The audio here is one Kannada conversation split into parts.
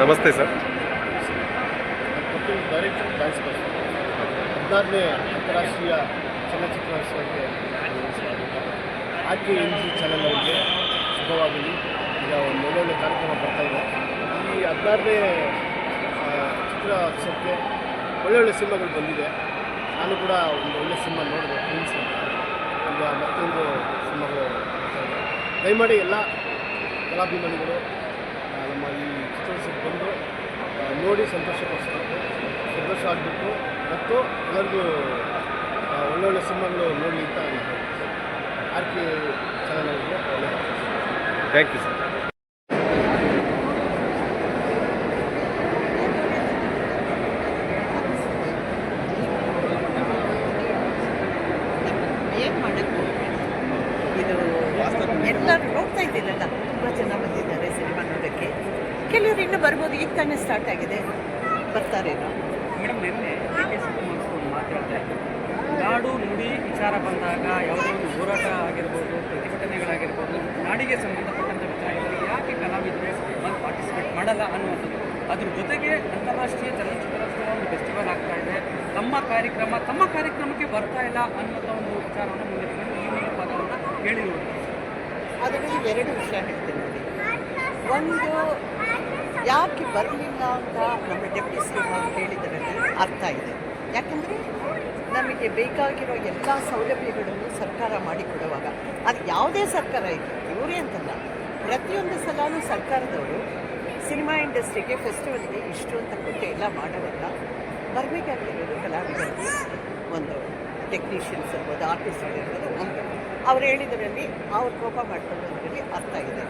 ನಮಸ್ತೆ ಸರ್. ಹದಿನಾರನೇ ಅಂತಾರಾಷ್ಟ್ರೀಯ ಚಲನಚಿತ್ರೋತ್ಸವಕ್ಕೆ R K N G channel ಅವರಿಗೆ ಶುಭವಾಗಲಿ. ಈಗ ಒಂದು ಒಳ್ಳೊಳ್ಳೆ ಕಾರ್ಯಕ್ರಮ ಬರ್ತಾ ಇದೆ. ಈ ಹದಿನಾರನೇ ಚಿತ್ರೋತ್ಸವಕ್ಕೆ ಒಳ್ಳೊಳ್ಳೆ ಸಿನಿಮಾಗಳು ಬಂದಿದೆ. ನಾನು ಕೂಡ ಒಂದು ಒಳ್ಳೆ ಸಿನಿಮಾ ನೋಡಿದೆ ಫ್ರೆಂಡ್ಸ್ ಈಗ ಮತ್ತೊಂದು ಸಿನಿಮಾಗಳು ದಯಮಾಡಿ ಎಲ್ಲ ಕಲಾಭಿಮಾನಿಗಳು ನಮ್ಮ ಈ ಚಿತ್ರದುರ್ಗಕ್ಕೆ ಬಂದು ನೋಡಿ ಸಂತೋಷ ಪಡಿಸ್ಬೇಕು ಸಂತೋಷ ಆಗಬೇಕು ಮತ್ತು ಎಲ್ಲರಿಗೂ ಒಳ್ಳೊಳ್ಳೆ ಸಿನಿಮಾಗಳು ನೋಡಿ ಅಂತ ಆರ್ ಕೆ ಚಾನಲ್ಗೆ ಥ್ಯಾಂಕ್ ಯು ಸರ್ ಏನು ಮಾಡೋಕ್ಕೆ ಇದು ಎಲ್ಲರೂ ನೋಡ್ತಾ ಇದ್ದೀರಲ್ಲ ತುಂಬ ಜನ ಬಂದಿದ್ದಾರೆ ಸಿನಿಮಾ ನೋಡೋಕ್ಕೆ ಕೆಲವರು ಇನ್ನೂ ಬರ್ಬೋದು ಈಗ ತಾನೇ ಸ್ಟಾರ್ಟ್ ಆಗಿದೆ. ಬರ್ತಾರೆ ಮೇಡಮ್ ನಿನ್ನೆ ಡಿ ಕೆ ಶಿವಕುಮಾರ್ ಅವರು ಒಂದು ಮಾತು ಹೇಳ್ತಾ ಇದ್ರು. ನಾಡು ನುಡಿ ವಿಚಾರ ಬಂದಾಗ ಯಾವುದೋ ಒಂದು ಹೋರಾಟ ಆಗಿರ್ಬೋದು ಪ್ರತಿಭಟನೆಗಳಾಗಿರ್ಬೋದು ನಾಡಿಗೆ ಸಂಬಂಧಪಟ್ಟಂಥ ವಿಚಾರಗಳಲ್ಲಿ ಯಾಕೆ ಕಲಾವಿದರೆ ಬಂದು ಪಾರ್ಟಿಸಿಪೇಟ್ ಮಾಡಲ್ಲ ಅನ್ನುವಂಥದ್ದು. ಅದ್ರ ಜೊತೆಗೆ ಅಂತಾರಾಷ್ಟ್ರೀಯ ಚಲನಚಿತ್ರೋತ್ಸವ ಒಂದು ಫೆಸ್ಟಿವಲ್ ಆಗ್ತಾ ಇದೆ. ತಮ್ಮ ಕಾರ್ಯಕ್ರಮ ತಮ್ಮ ಕಾರ್ಯಕ್ರಮಕ್ಕೆ ಬರ್ತಾ ಇಲ್ಲ ಅನ್ನೋಂಥ ಒಂದು ವಿಚಾರವನ್ನು ಮುಂದಿಟ್ಕೊಂಡು ಈ ಒಂದು ಪದವನ್ನು ಹೇಳಿರುವುದು ಅದರಲ್ಲಿ ಎರಡು ವಿಷಯ ಹೇಳ್ತೀನಿ. ಒಂದು ಯಾಕೆ ಬರಲಿಲ್ಲ ಅಂತ ನಮ್ಮ ಡೆಪ್ಟಿ ಸ್ಪೀಕರ್ ಅವರು ಹೇಳಿದರಲ್ಲಿ ಅರ್ಥ ಇದೆ. ಯಾಕಂದರೆ ನಮಗೆ ಬೇಕಾಗಿರೋ ಎಲ್ಲ ಸೌಲಭ್ಯಗಳನ್ನು ಸರ್ಕಾರ ಮಾಡಿಕೊಡುವಾಗ, ಅದು ಯಾವುದೇ ಸರ್ಕಾರ ಇದೆ ಇವರೇ ಅಂತಲ್ಲ. ಪ್ರತಿಯೊಂದು ಸಲನೂ ಸರ್ಕಾರದವರು ಸಿನಿಮಾ ಇಂಡಸ್ಟ್ರಿಗೆ, ಫೆಸ್ಟಿವಲ್ಗೆ ಇಷ್ಟು ಅಂತ ಕೊಟ್ಟು ಎಲ್ಲ ಮಾಡೋದಲ್ಲ ಬರಬೇಕಾಗಿರೋದು ಕಲಾವಿದರಿಗೆ ಒಂದು ಟೆಕ್ನಿಷಿಯನ್ಸ್ ಇರ್ಬೋದು ಆರ್ಟಿಸ್ಟ್ಗಳು ಇರ್ಬೋದು ಒಂದು ಅವ್ರು ಹೇಳಿದರಲ್ಲಿ ಅವ್ರು ಕೋಪ ಮಾಡ್ಕೊಳ್ಳೋದ್ರಲ್ಲಿ ಅರ್ಥ ಇದೆ.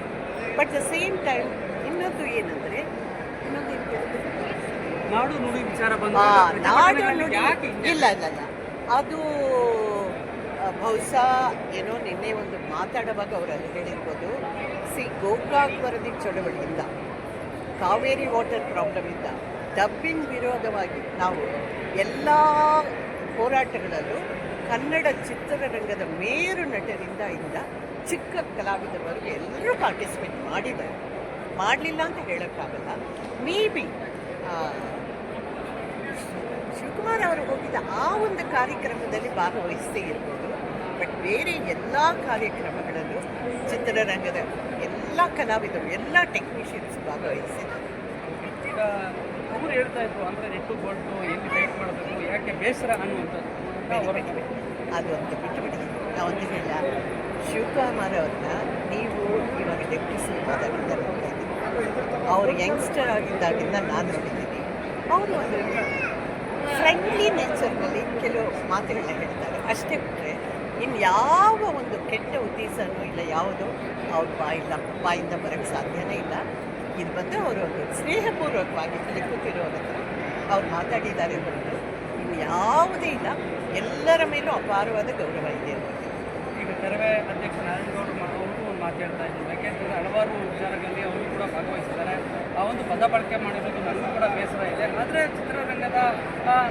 ಬಟ್ ದ ಸೇಮ್ ಟೈಮ್ ಇನ್ನೊಂದು ಏನಂದರೆ ನಾಡು ನುಡಿ ವಿಚಾರ ಬಂದಾಗ ನಾಡು ನುಡಿ ಇಲ್ಲ ಇಲ್ಲ ಇಲ್ಲ. ಅದು ಬಹುಶಃ ಏನೋ ನಿನ್ನೆ ಒಂದು ಮಾತಾಡುವಾಗ ಅವರು ಅಲ್ಲಿ ಹೇಳಿರ್ಬೋದು ಸಿ ಗೋಕಾಕ್ ವರದಿ ಚಳವಳಿಯಿಂದ ಕಾವೇರಿ ವಾಟರ್ ಪ್ರಾಬ್ಲಮಿಂದ ಡಬ್ಬಿಂಗ್ ವಿರೋಧವಾಗಿ ನಾವು ಎಲ್ಲ ಹೋರಾಟಗಳಲ್ಲೂ ಕನ್ನಡ ಚಿತ್ರರಂಗದ ಮೇರು ನಟರಿಂದ ಇಂದ ಚಿಕ್ಕ ಕಲಾವಿದರವರೆಗೆ ಎಲ್ಲರೂ ಪಾರ್ಟಿಸಿಪೇಟ್ ಮಾಡಿದ್ದಾರೆ. ಮಾಡಲಿಲ್ಲ ಅಂತ ಹೇಳೋಕ್ಕಾಗಲ್ಲ. ಮೇ ಬಿ ಶಿವಕುಮಾರ್ ಅವರು ಹೋಗಿದ್ದ ಆ ಒಂದು ಕಾರ್ಯಕ್ರಮದಲ್ಲಿ ಭಾಗವಹಿಸದೇ ಇರ್ಬೋದು. ಬಟ್ ಬೇರೆ ಎಲ್ಲ ಕಾರ್ಯಕ್ರಮಗಳಲ್ಲೂ ಚಿತ್ರರಂಗದ ಎಲ್ಲ ಕಲಾವಿದರು ಎಲ್ಲ ಟೆಕ್ನಿಷಿಯನ್ಸ್ ಭಾಗವಹಿಸಿದ್ದಾರೆ ಅವರು ಹೇಳ್ತಾ ಇದ್ರು ಅಂದರೆ ನೆಟ್ಟು ಬೋಲ್ಟು ಎಲ್ಲಿ ಟೈಪ್ ಮಾಡಬೇಕು ಯಾಕೆ ಬೇಸರ ಅನ್ನುವಂಥದ್ದು. ಅದು ಒಂದು ಬಿಟ್ಟು ಬಿಡಿ ನಾವೊಂದು ಹೇಳ ಶಿವಕುಮಾರ್ ಅವ್ರನ್ನ ನೀವು ಇವಾಗ ಡೆಪ್ಟಿ ಸಿ ಮಾತಾಡಿದ್ದ ನೋಡ್ತಾ ಇದ್ದೀನಿ ಅವರು ಯಂಗ್ಸ್ಟರ್ ಆಗಿದ್ದಾಗಿಂದ ನಾನು ನೋಡಿದ್ದೀನಿ. ಅವರು ಒಂದು ಫ್ರೆಂಡ್ಲಿ ನೇಚರ್ನಲ್ಲಿ ಕೆಲವು ಮಾತುಗಳನ್ನ ಹೇಳ್ತಾರೆ. ಅಷ್ಟೇ ಬಿಟ್ಟರೆ ಇನ್ನು ಯಾವ ಒಂದು ಕೆಟ್ಟ ಉದ್ದೇಶನೂ ಇಲ್ಲ, ಯಾವುದು ಅವ್ರ ಬಾಯಿಲ್ಲ ಬಾಯಿಂದ ಬರೋಕ್ಕೆ ಸಾಧ್ಯನೇ ಇಲ್ಲ. ಇದು ಬಂದು ಅವರು ಒಂದು ಸ್ನೇಹಪೂರ್ವಕವಾಗಿ ಇಲ್ಲಿ ಹತ್ರ ಅವ್ರು ಮಾತಾಡಿದ್ದಾರೆ ಹೊರತು ಇನ್ನು ಯಾವುದೇ ಇಲ್ಲ. ಎಲ್ಲರ ಮೇಲೂ ಅಪಾರವಾದ ಗೌರವ ಇದೆ ಅವರಿಗೆ. ಈಗ ಕರವೇ ಅಧ್ಯಕ್ಷ ನಾರಾಯಣಗೌಡರು ಮಾ- ಇದ್ದೀವಿ ಯಾಕೆಂದರೆ ಹಲವಾರು ವಿಚಾರಗಳಲ್ಲಿ ಅವರು ಕೂಡ ಭಾಗವಹಿಸಿದ್ದಾರೆ. ಆ ಒಂದು ಪದ ಬಳಕೆ ಮಾಡಿರೋದು ನನಗೂ ಕೂಡ ಬೇಸರ ಇದೆ. ಆದರೆ ಚಿತ್ರರಂಗದ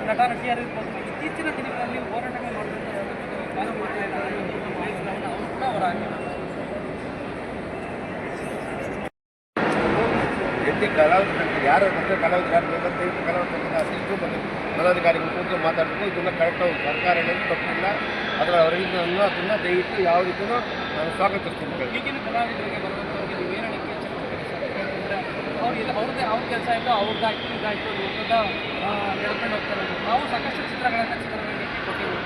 ನಟ ನಟಿಯರಿರ್ಬೋದು ಇತ್ತೀಚಿನ ದಿನಗಳಲ್ಲಿ ಹೋರಾಟಗಳು ಮಾಡಿದಂಥ ಮಾಡ್ತಾ ಇದ್ದಾರೆ ಅವರು ಕೂಡ ಕಲಾವಿದರು ಯಾರು ಮತ್ತೆ ಕಲಾವಿದರು ಕಲಾವಿದರಿಂದ ಕೂತು ಮಾತಾಡಬೇಕು. ಇದನ್ನ ಕರೆಕ್ಟ್ ಸರ್ಕಾರ ಹೇಳೋದು ತಪ್ಪಿಲ್ಲ. ಅದರ ಅವರಿಂದ ಅದನ್ನು ದಯವಿಟ್ಟು ಯಾವ ರೀತಿಯೂ ನಾನು ಸ್ವಾಗತಿಸ್ತೀನಿ ಈಗಿನ ಕಲಾವಿದರಿಗೆ ಬರುವಂಥವ್ರಿಗೆ ನೀವು ಏನು ಹೇಳಿಕೆ ಅವ್ರದ್ದೇ ಅವ್ರ ಕೆಲಸ ಆಯಿತು ಅವ್ರದ್ದಾಯ್ತು ಇದಾಯಿತು ಹೋಗ್ತಾರೆ. ನಾವು ಸಾಕಷ್ಟು ಚಿತ್ರಗಳನ್ನು ಕೊಟ್ಟಿದ್ದೀವಿ?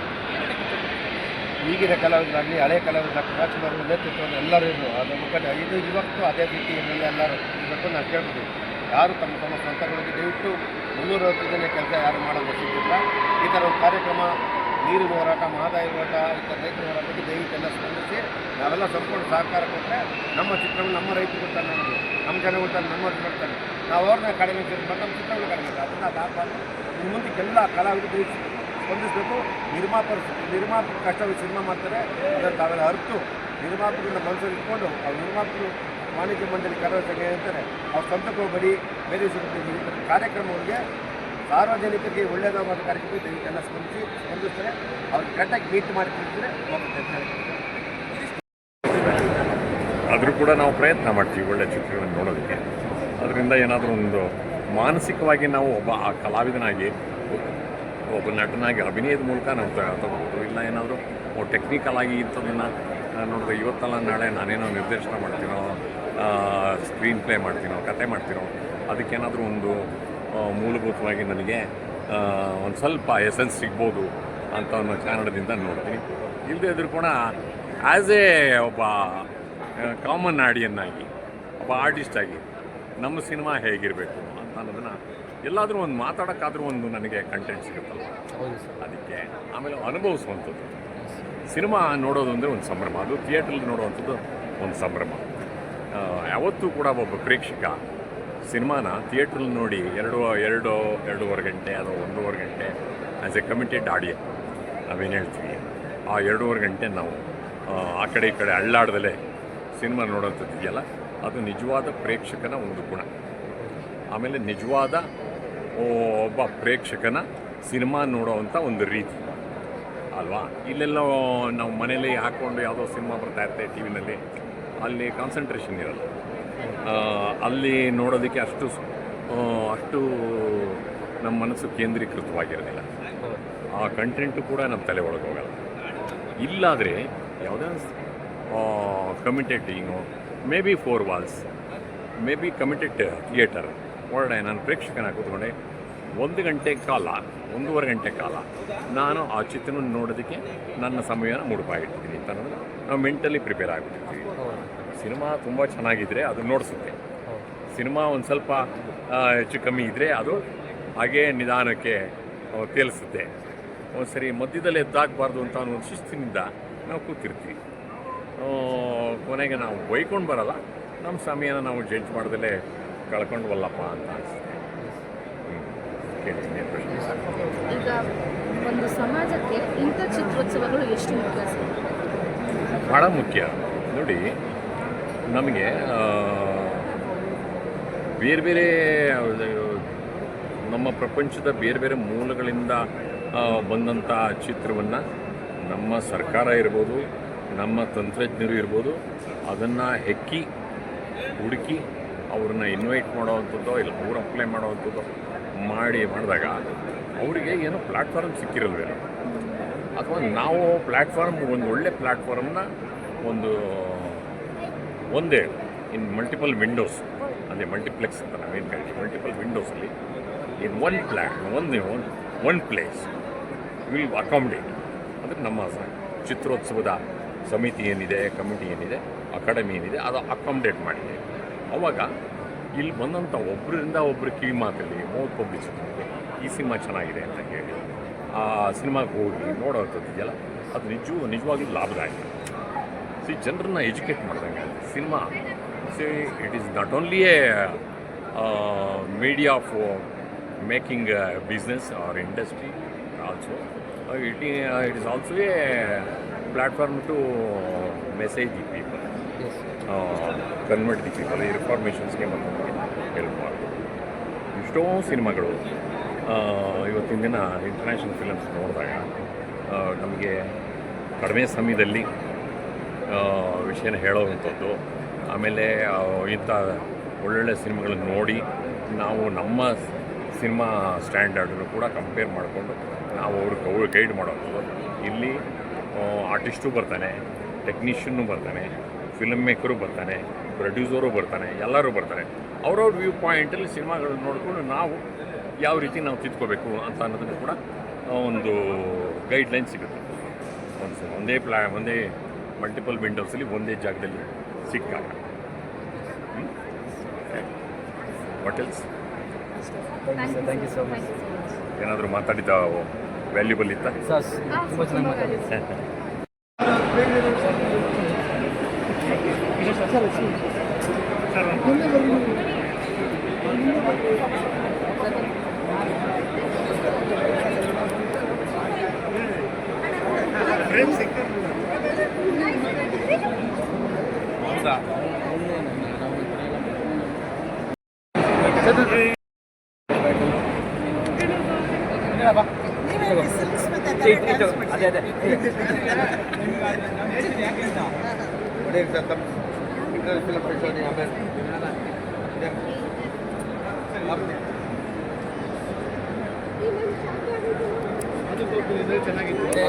ಈಗಿನ ಕಲಾವಿದರಾಗಲಿ ಹಳೆ ಕಲಾವಿದರಾಗಲಿ ರಾಜ್ಕುಮಾರ್ ನೇತೃತ್ವದಲ್ಲಿ ಎಲ್ಲರೂ ಇದ್ರು ಅದು ಮುಖಂಡ ಇದು ಇವತ್ತು ಅದೇ ರೀತಿಯಲ್ಲಿ ಎಲ್ಲರೂ ಇವತ್ತು ನಾನು ಕೇಳ್ಬೋದು ಯಾರು ತಮ್ಮ ತಮ್ಮ ಸ್ವಂತಗಳಿಗೆ ದಯವಿಟ್ಟು ಮುನ್ನೂರೈವತ್ತು ಜನ ಕೆಲಸ ಯಾರು ಮಾಡೋದು ಸಿಗ್ತಿಲ್ಲ ಈ ಥರ ಒಂದು ಕಾರ್ಯಕ್ರಮ ನೀರಿನ ಹೋರಾಟ, ಮಹದಾಯಿ ಹೋರಾಟ ಥರ ರೈತರ ಹೋರಾಟಕ್ಕೆ ದಯವಿಟ್ಟು ಎಲ್ಲ ಸ್ಪಂದಿಸಿ, ನಾವೆಲ್ಲ ಸಂಪೂರ್ಣ ಸಹಕಾರ ಕೊಟ್ಟರೆ ನಮ್ಮ ಚಿತ್ರವನ್ನು ನಮ್ಮ ರೈತರು ಕೊಡ್ತಾರೆ ನಮಗೆ, ನಮ್ಮ ಜನ ಕೊಡ್ತಾರೆ, ನಮ್ಮ ಕೊಡ್ತಾರೆ. ನಾವು ಅವ್ರನ್ನ ಕಡಿಮೆ ಮತ್ತು ನಮ್ಮ ಚಿತ್ರಗಳು ಕಡಿಮೆ ಅದನ್ನು ಕಾಪಾಡಿ, ಇನ್ನು ಮುಂದಕ್ಕೆಲ್ಲ ಕಲಾವಿದರು ಸ್ಪಂದಿಸಬೇಕು. ನಿರ್ಮಾಪರು ನಿರ್ಮಾಪಕ ಕಷ್ಟವಾಗಿ ಸಿನಿಮಾ ಮಾಡ್ತಾರೆ. ಅದನ್ನು ತಾವೆಲ್ಲ ಅರ್ತು ನಿರ್ಮಾಪಕರನ್ನ ಮನಸ್ಸಲ್ಲಿ ಇಟ್ಕೊಂಡು, ಅವ್ರು ನಿರ್ಮಾಪಕರು ವಾಣಿಜ್ಯ ಮಂಡಳಿ ಕರ್ನಾಟಕ ಹೇಳ್ತಾರೆ, ಅವ್ರ ಸ್ವಂತಕ್ಕೆ ಹೋಗ್ಬೇಡಿ, ಬೇರೆ ಕಾರ್ಯಕ್ರಮಗಳಿಗೆ ಸಾರ್ವಜನಿಕರಿಗೆ ಒಳ್ಳೆಯದಾಗುವ ಕಾರ್ಯಕ್ರಮ ಇದನ್ನೆಲ್ಲ ಸ್ಪಂದಿಸಿ ಸ್ಪಂದಿಸ್ತಾರೆ. ಅವ್ರು ಕರೆಕ್ಟಾಗಿ ಮೀಟ್ ಮಾಡಿ ಆದರೂ ಕೂಡ ನಾವು ಪ್ರಯತ್ನ ಮಾಡ್ತೀವಿ ಒಳ್ಳೆ ಚಿತ್ರಗಳನ್ನು ನೋಡೋದಕ್ಕೆ. ಅದರಿಂದ ಏನಾದರೂ ಒಂದು ಮಾನಸಿಕವಾಗಿ ನಾವು ಒಬ್ಬ ಆ ಕಲಾವಿದನಾಗಿ, ಒಬ್ಬ ನಟನಾಗಿ, ಅಭಿನಯದ ಮೂಲಕ ನಾವು ತಗೋಬೋದು. ಇಲ್ಲ ಏನಾದರೂ ಟೆಕ್ನಿಕಲ್ ಆಗಿ ಇಂಥದ್ದನ್ನು ನೋಡಿದ್ರೆ ಇವತ್ತಲ್ಲ ನಾಳೆ ನಾನೇನೋ ನಿರ್ದೇಶನ ಮಾಡ್ತೀನೋ ಸ್ಕ್ರೀನ್ ಪ್ಲೇ ಮಾಡ್ತೀನೋ, ಕತೆ ಮಾಡ್ತೀನೋ ಅದಕ್ಕೇನಾದರೂ ಒಂದು ಮೂಲಭೂತವಾಗಿ ನನಗೆ ಒಂದು ಸ್ವಲ್ಪ ಎಸೆನ್ಸ್ ಸಿಗ್ಬೋದು ಅಂತ ಒಂದು ಕಾರಣದಿಂದ ನೋಡ್ತೀನಿ. ಇಲ್ಲದೆ ಇದ್ರೂ ಕೂಡ ಆ್ಯಸ್ ಎ ಒಬ್ಬ ಕಾಮನ್ ಆಡಿಯನ್ನಾಗಿ ಒಬ್ಬ ಆರ್ಟಿಸ್ಟಾಗಿ ನಮ್ಮ ಸಿನಿಮಾ ಹೇಗಿರಬೇಕು ಅಂತ ಅನ್ನೋದನ್ನು ಎಲ್ಲಾದರೂ ಒಂದು ಮಾತಾಡೋಕ್ಕಾದರೂ ಒಂದು ನನಗೆ ಕಂಟೆಂಟ್ ಸಿಗುತ್ತಲ್ಲ ಅದಕ್ಕೆ ಆಮೇಲೆ ಅನುಭವಿಸುವಂಥದ್ದು. ಸಿನಿಮಾ ನೋಡೋದು ಅಂದರೆ ಒಂದು ಸಂಭ್ರಮ. ಅದು ಥಿಯೇಟ್ರಲ್ಲಿ ನೋಡುವಂಥದ್ದು ಒಂದು ಸಂಭ್ರಮ. ಯಾವತ್ತೂ ಕೂಡ ಒಬ್ಬ ಪ್ರೇಕ್ಷಕ ಸಿನಿಮಾನ ಥಿಯೇಟ್ರಲ್ಲಿ ನೋಡಿ ಎರಡು ಎರಡು ಎರಡೂವರೆ ಗಂಟೆ ಅಥವಾ ಒಂದೂವರೆ ಗಂಟೆ ಆ್ಯಸ್ ಎ ಕಮಿಟೆಡ್ ಆಡಿಯೋ ನಾವೇನು ಹೇಳ್ತೀವಿ? ಆ ಎರಡೂವರೆ ಗಂಟೆ ನಾವು ಆ, ಕಡೆ ಈ ಕಡೆ ಅಳ್ಳಾಡ್ದಲೇ ಸಿನಿಮಾ ನೋಡೋಂಥದ್ದು ಇದೆಯಲ್ಲ ಅದು ನಿಜವಾದ ಪ್ರೇಕ್ಷಕನ ಒಂದು ಗುಣ. ಆಮೇಲೆ ನಿಜವಾದ ಒಬ್ಬ ಪ್ರೇಕ್ಷಕನ ಸಿನಿಮಾ ನೋಡೋವಂಥ ಒಂದು ರೀತಿ. ಅಲ್ವಾ? ಇಲ್ಲೆಲ್ಲ ನಾವು ಮನೇಲಿ ಹಾಕ್ಕೊಂಡು ಯಾವುದೋ ಸಿನಿಮಾ ಬರ್ತಾ ಇರುತ್ತೆ ಟಿ ವಿನಲ್ಲಿ ಅಲ್ಲಿ ಕಾನ್ಸಂಟ್ರೇಷನ್ ಇರಲ್ಲ. ಅಲ್ಲಿ ನೋಡೋದಕ್ಕೆ ಅಷ್ಟು ಅಷ್ಟು ನಮ್ಮ ಮನಸ್ಸು ಕೇಂದ್ರೀಕೃತವಾಗಿರೋದಿಲ್ಲ ಆ ಕಂಟೆಂಟು ಕೂಡ ನಮ್ಮ ತಲೆ ಒಳಗೆ ಹೋಗಲ್ಲ. ಇಲ್ಲಾದರೆ ಯಾವುದೇ ಕಮಿಟೆಡ್ ಹಿಂಗು maybe four walls maybe committed theatre ಒಳ್ಳೆ ನಾನು ಪ್ರೇಕ್ಷಕನ ಕೂತ್ಕೊಂಡೆ, ಒಂದು ಗಂಟೆ ಕಾಲ, ಒಂದೂವರೆ ಗಂಟೆ ಕಾಲ ನಾನು ಆ ಚಿತ್ರವನ್ನು ನೋಡೋದಕ್ಕೆ ನನ್ನ ಸಮಯನ ಮುಡುಪಾಗಿಟ್ಟಿದ್ದೀನಿ ಅಂತ ನಾವು ಮೆಂಟಲಿ ಪ್ರಿಪೇರ್ ಆಗಿಬಿಟ್ಟಿರ್ತೀವಿ. ಸಿನಿಮಾ ತುಂಬ ಚೆನ್ನಾಗಿದ್ದರೆ ಅದು ನೋಡಿಸುತ್ತೆ. ಸಿನಿಮಾ ಒಂದು ಸ್ವಲ್ಪ ಹೆಚ್ಚು ಕಮ್ಮಿ ಇದ್ದರೆ ಅದು ಹಾಗೇ ನಿಧಾನಕ್ಕೆ ತೇಲಿಸುತ್ತೆ. ಒಂದು ಸರಿ ಮಧ್ಯದಲ್ಲಿ ಎದ್ದಾಗಬಾರ್ದು ಅಂತ ಅನ್ನೋ ಒಂದು ಶಿಸ್ತಿನಿಂದ ನಾವು ಕೂತಿರ್ತೀವಿ. ಕೊನೆಗೆ ನಾವು ಬೈಕೊಂಡು ಬರಲ್ಲ. ನಮ್ಮ ಸಮಯನ ನಾವು ಜಡ್ಜ್ ಮಾಡ್ದಲೇ ಕಳ್ಕೊಂಡ್ವಲ್ಲಪ್ಪ ಅಂತ ಅನಿಸುತ್ತೆ. ಹ್ಞೂ ಕೇಳ್ತೀನಿ ಪ್ರಶ್ನೆ? ಈಗ ಒಂದು ಸಮಾಜಕ್ಕೆ ಇಂಥ ಚಿತ್ರೋತ್ಸವಗಳು ಎಷ್ಟು ಮುಖ್ಯ ಭಾಳ ಮುಖ್ಯ. ನೋಡಿ ನಮಗೆ ಬೇರೆ ಬೇರೆ ನಮ್ಮ ಪ್ರಪಂಚದ ಬೇರೆ ಬೇರೆ ಮೂಲಗಳಿಂದ ಬಂದಂಥ ಚಿತ್ರವನ್ನು ನಮ್ಮ ಸರ್ಕಾರ ಇರ್ಬೋದು, ನಮ್ಮ ತಂತ್ರಜ್ಞರು ಇರ್ಬೋದು, ಅದನ್ನು ಹೆಕ್ಕಿ, ಹುಡುಕಿ ಅವ್ರನ್ನ ಇನ್ವೈಟ್ ಮಾಡೋವಂಥದ್ದೋ ಇಲ್ಲ ಅವ್ರು ಅಪ್ಲೈ ಮಾಡೋವಂಥದ್ದೋ ಮಾಡಿ ಮಾಡಿದಾಗ ಅವರಿಗೆ ಏನೋ ಪ್ಲ್ಯಾಟ್ಫಾರ್ಮ್ ಸಿಕ್ಕಿರಲ್ವೇನೋ. ಅಥವಾ ನಾವು ಪ್ಲ್ಯಾಟ್ಫಾರ್ಮ್ ಒಂದು ಒಳ್ಳೆ ಪ್ಲ್ಯಾಟ್ಫಾರ್ಮ್ನ ಒಂದು ಒಂದೇ ಇನ್ ಮಲ್ಟಿಪಲ್ ವಿಂಡೋಸ್ ಅದೇ ಮಲ್ಟಿಪ್ಲೆಕ್ಸ್ ಅಂತ ನಾವೇನು ಕರಿತೀವಿ? ಮಲ್ಟಿಪಲ್ ವಿಂಡೋಸಲ್ಲಿ ಇನ್ ಒನ್ ಪ್ಲ್ಯಾಟ್ ಒಂದು one one place will accommodate ಅಂದರೆ ನಮ್ಮ ಚಿತ್ರೋತ್ಸವದ ಸಮಿತಿ ಏನಿದೆ, ಕಮಿಟಿ ಏನಿದೆ, ಅಕಾಡೆಮಿ ಏನಿದೆ, ಅದು ಅಕಾಮಿಡೇಟ್ ಮಾಡಿದೆ. ಅವಾಗ ಇಲ್ಲಿ ಬಂದಂಥ ಒಬ್ಬರಿಂದ ಒಬ್ಬರು ಕಿವಿ ಮಾತಲ್ಲಿ ಮೌತ್ ಪಬ್ಲಿಸಿಟಿ ಈ ಸಿನಿಮಾ ಚೆನ್ನಾಗಿದೆ ಅಂತ ಹೇಳಿ ಆ ಸಿನಿಮಾಗೆ ಹೋಗಿ ನೋಡೋವಂಥದ್ದು ಇದೆಯಲ್ಲ, ಅದು ನಿಜವೂ ನಿಜವಾಗ್ಲೂ ಲಾಭದಾಯಕ. ಸಿ ಜನರನ್ನ ಎಜುಕೇಟ್ ಮಾಡಿದಂಗೆ cinema see it is not only a media of making business or industry also it it is also a platform to message the people convert the people ಇನ್ಫಾರ್ಮೇಷನ್ಸ್ಗೆ ಮತ್ತು ಹೆಲ್ಪ್ ಮಾಡ್ಬೋದು ಎಷ್ಟೋ ಸಿನಿಮಾಗಳು ಇವತ್ತಿನ ದಿನ ಇಂಟರ್ನ್ಯಾಷನಲ್ ಫಿಲಮ್ಸ್ ನೋಡಿದಾಗ ನಮಗೆ ಕಡಿಮೆ ಸಮಯದಲ್ಲಿ ವಿಷಯನ ಹೇಳೋವಂಥದ್ದು. ಆಮೇಲೆ ಇಂಥ ಒಳ್ಳೊಳ್ಳೆ ಸಿನಿಮಾಗಳನ್ನು ನೋಡಿ ನಾವು ನಮ್ಮ ಸಿನಿಮಾ ಸ್ಟ್ಯಾಂಡರ್ಡನ್ನು ಕೂಡ ಕಂಪೇರ್ ಮಾಡಿಕೊಂಡು ನಾವು ಅವ್ರಿಗೆ ಗೈಡ್ ಮಾಡೋದು. ಇಲ್ಲಿ ಆರ್ಟಿಸ್ಟು ಬರ್ತಾನೆ, ಟೆಕ್ನಿಷಿಯನ್ನು ಬರ್ತಾನೆ ಫಿಲಮ್ ಮೇಕರು ಬರ್ತಾನೆ, ಪ್ರೊಡ್ಯೂಸರು ಬರ್ತಾನೆ, ಎಲ್ಲರೂ ಬರ್ತಾರೆ. ಅವ್ರವ್ರ ವ್ಯೂ ಪಾಯಿಂಟಲ್ಲಿ ಸಿನಿಮಾಗಳನ್ನು ನೋಡಿಕೊಂಡು ನಾವು ಯಾವ ರೀತಿ ನಾವು ತಿದ್ಕೋಬೇಕು ಅಂತ ಅನ್ನೋದನ್ನು ಕೂಡ ಒಂದು ಗೈಡ್ಲೈನ್ ಸಿಗುತ್ತೆ. ಒಂದು ಒಂದೇ ಪ್ಲಾ, ಒಂದೇ ಮಲ್ಟಿಪಲ್ ವಿಂಡೋಸಲ್ಲಿ ಒಂದೇ ಜಾಗದಲ್ಲಿ ಸಿಕ್ಕಾಗ. Hotels else thank you so much ಏನಾದರೂ ಮಾತಾಡಿದ ವ್ಯಾಲ್ಯೂಬಲ್ ಇತ್ತ? ತುಂಬ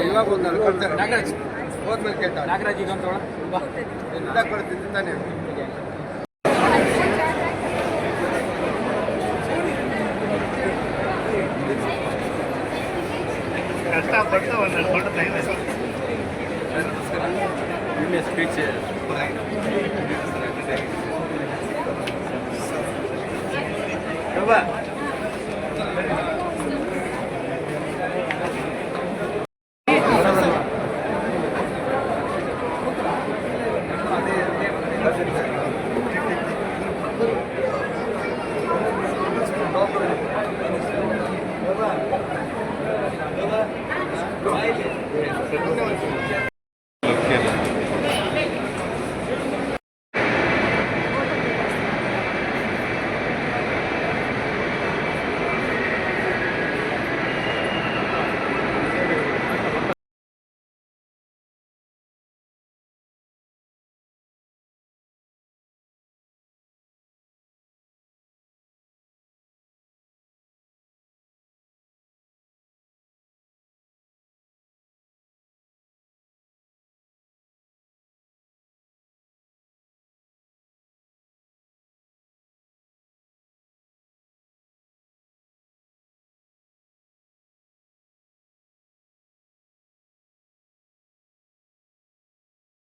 ಇವಾಗ ಒಂದು ನಾಗರಾಜ್ ಹೋದ್ಮೇಲೆ ಕೇಳ್ತಾರೆ ನಾಗರಾಜ್ ಈಗ ಅಂತ എല്ലാ കൊല്ലത്തിൽ തന്നെയാണ്